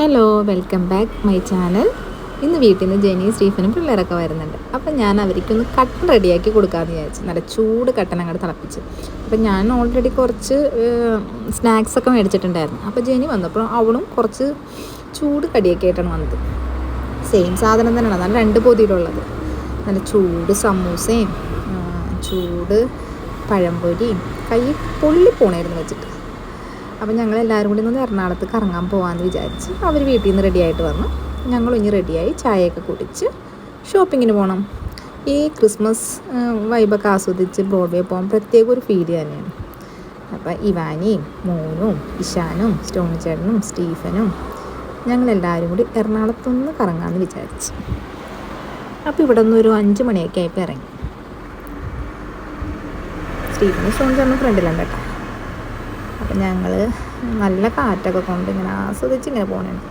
Hello welcome back my channel ഇന്ന് വീട്ടിൽ നിന്ന് ജെനി സ്റ്റീഫനും പിള്ളേരൊക്കെ വരുന്നുണ്ട്. അപ്പം ഞാൻ അവർക്കൊന്ന് കട്ടൻ റെഡിയാക്കി കൊടുക്കാമെന്ന് വിചാരിച്ചു. നല്ല ചൂട് കട്ടൻ അങ്ങോട്ട് തിളപ്പിച്ച്. അപ്പം ഞാൻ ഓൾറെഡി കുറച്ച് സ്നാക്സൊക്കെ മേടിച്ചിട്ടുണ്ടായിരുന്നു. അപ്പോൾ ജെനി വന്നപ്പോൾ അവളും കുറച്ച് ചൂട് കടിയൊക്കെ ആയിട്ടാണ് വന്നത്. സെയിം സാധനം തന്നെയാണ്. നല്ല രണ്ട് പൊതിയിലുള്ളത്. നല്ല ചൂട് സമൂസയും ചൂട് പഴംപൊരിയും കൈ പൊള്ളി പോണായിരുന്നു വെച്ചിട്ട്. അപ്പം ഞങ്ങൾ എല്ലാവരും കൂടി ഒന്ന് എറണാകുളത്ത് കറങ്ങാൻ പോകാമെന്ന് വിചാരിച്ച് അവർ വീട്ടിൽ നിന്ന് റെഡിയായിട്ട് വന്നു. ഞങ്ങളും ഇനി റെഡിയായി ചായയൊക്കെ കുടിച്ച് ഷോപ്പിങ്ങിന് പോകണം ഈ ക്രിസ്മസ് വൈബൊക്കെ ആസ്വദിച്ച് ബ്രോഡ്വേ പോകാൻ പ്രത്യേക ഒരു ഫീൽ തന്നെയാണ്. അപ്പം ഇവാനിയും മോനും ഇഷാനും സ്റ്റോണി ചേട്ടനും സ്റ്റീഫനും ഞങ്ങളെല്ലാവരും കൂടി എറണാകുളത്തൊന്ന് കറങ്ങാമെന്ന് വിചാരിച്ചു. അപ്പോൾ ഇവിടെ നിന്ന് ഒരു അഞ്ച് മണിയൊക്കെ ആയപ്പോൾ ഇറങ്ങി. സ്റ്റീഫനും സ്റ്റോണി ചേട്ടനും ഫ്രണ്ടിലുണ്ട് കേട്ടോ അപ്പം ഞങ്ങൾ നല്ല കാറ്റൊക്കെ കൊണ്ട് ഇങ്ങനെ ആസ്വദിച്ച് ഇങ്ങനെ പോകണുണ്ട്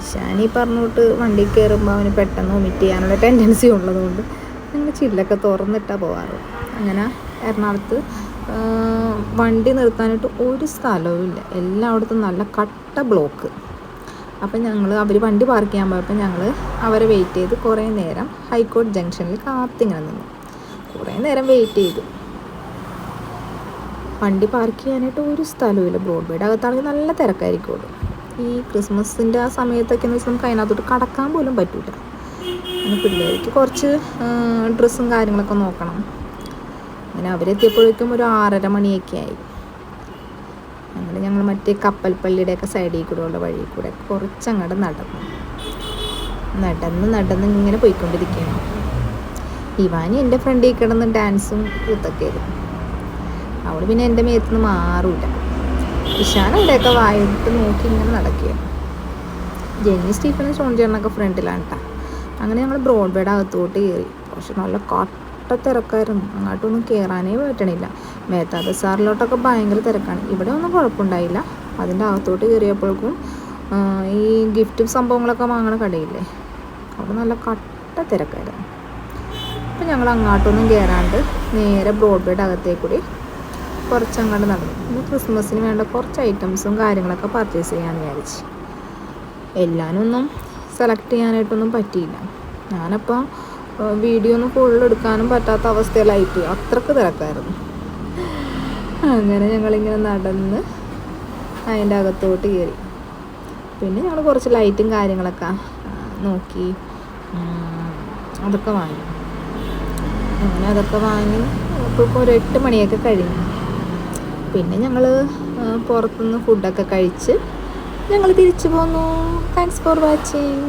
ഇഷാനി പറഞ്ഞോട്ട് വണ്ടി കയറുമ്പോൾ അവന് പെട്ടെന്ന് വൊമിറ്റ് ചെയ്യാനുള്ള ടെൻഡൻസി ഉള്ളതുകൊണ്ട് ഞങ്ങൾ ചില്ലൊക്കെ തുറന്നിട്ടാണ് പോകാറ് അങ്ങനെ എറണാകുളത്ത് വണ്ടി നിർത്താനായിട്ട് ഒരു സ്ഥലവും ഇല്ല. എല്ലായിടത്തും നല്ല കട്ട ബ്ലോക്ക് അപ്പം ഞങ്ങൾ അവർ വണ്ടി പാർക്ക് ചെയ്യാൻ പോയപ്പോൾ ഞങ്ങൾ അവരെ വെയിറ്റ് ചെയ്ത് കുറേ നേരം ഹൈക്കോടതി ജംഗ്ഷനിൽ കാത്തിങ്ങനെ നിന്നു. കുറേ നേരം വെയിറ്റ് ചെയ്തു. വണ്ടി പാർക്ക് ചെയ്യാനായിട്ട് ഒരു സ്ഥലവുമില്ല. ബ്രോഡ്വേയുടെ അകത്താണെങ്കിൽ നല്ല തിരക്കായിരിക്കുള്ളൂ. ഈ ക്രിസ്മസിന്റെ ആ സമയത്തൊക്കെ എന്ന് വെച്ചാൽ നമുക്ക് അതിനകത്തോട്ട് കടക്കാൻ പോലും പറ്റില്ല പിള്ളേർക്ക് കുറച്ച് ഡ്രസ്സും കാര്യങ്ങളൊക്കെ നോക്കണം. അങ്ങനെ അവരെത്തിയപ്പോഴേക്കും ഒരു ആറര മണിയൊക്കെ ആയി. അങ്ങനെ ഞങ്ങൾ മറ്റേ കപ്പൽപ്പള്ളിയുടെയൊക്കെ സൈഡിൽ കൂടെ ഉള്ള വഴി കൂടെ കുറച്ച് അങ്ങോട്ട് നടന്നു. നടന്ന് നടന്ന് ഇങ്ങനെ പോയിക്കൊണ്ടിരിക്കുകയാണ്. ഇവാനി എന്റെ ഫ്രണ്ടിൽ കിടന്ന് ഡാൻസും ഇതൊക്കെ ആയിരുന്നു. അവൾ പിന്നെ എന്റെ മേത്തുനിന്ന് മാറൂല. ഇഷാണ് ഇവിടെയൊക്കെ വായിട്ട് നോക്കി ഇങ്ങനെ നടക്കുകയാണ് ജെന്നി സ്റ്റീഫനും ഷോൺ ചേട്ടനൊക്കെ ഫ്രണ്ടിലാണ് കേട്ടോ അങ്ങനെ ഞങ്ങൾ ബ്രോഡ്ബേഡ് അകത്തോട്ട് കയറി പക്ഷെ നല്ല കട്ട തിരക്കായിരുന്നു. അങ്ങോട്ടൊന്നും കയറാനേ പറ്റണില്ല. മേത്താ ബസാറിലോട്ടൊക്കെ ഭയങ്കര തിരക്കാണ്. ഇവിടെ ഒന്നും കുഴപ്പമുണ്ടായില്ല. അതിന്റെ അകത്തോട്ട് കയറിയപ്പോഴേക്കും ഈ ഗിഫ്റ്റും സംഭവങ്ങളൊക്കെ വാങ്ങണ കടയില്ലേ? അവിടെ നല്ല കട്ട തിരക്കായിരുന്നു. അപ്പം ഞങ്ങൾ അങ്ങോട്ടൊന്നും കയറാണ്ട് നേരെ ബ്രോഡ്ബേഡ് അകത്തേക്ക് കൂടി കുറച്ചങ്ങോട്ട് നടന്നു. പിന്നെ ക്രിസ്മസിന് വേണ്ട കുറച്ച് ഐറ്റംസും കാര്യങ്ങളൊക്കെ പർച്ചേസ് ചെയ്യാമെന്ന് വിചാരിച്ചു. എല്ലാനൊന്നും സെലക്ട് ചെയ്യാനായിട്ടൊന്നും പറ്റിയില്ല. ഞാനപ്പോൾ വീഡിയോ ഒന്നും ഫുള്ള് എടുക്കാനും പറ്റാത്ത അവസ്ഥയിലായിട്ട് അത്രയ്ക്ക് തിരക്കായിരുന്നു. അങ്ങനെ ഞങ്ങളിങ്ങനെ നടന്ന് അതിന്റെ അകത്തോട്ട് കയറി. പിന്നെ ഞങ്ങൾ കുറച്ച് ലൈറ്റും കാര്യങ്ങളൊക്കെ നോക്കി. അതൊക്കെ വാങ്ങി. അങ്ങനെ അതൊക്കെ വാങ്ങി ഇപ്പോൾ ഒരു എട്ട് മണിയൊക്കെ കഴിഞ്ഞു. പിന്നെ ഞങ്ങൾ പുറത്തുനിന്ന് ഫുഡൊക്കെ കഴിച്ച് ഞങ്ങൾ തിരിച്ചു പോന്നു. Thanks for watching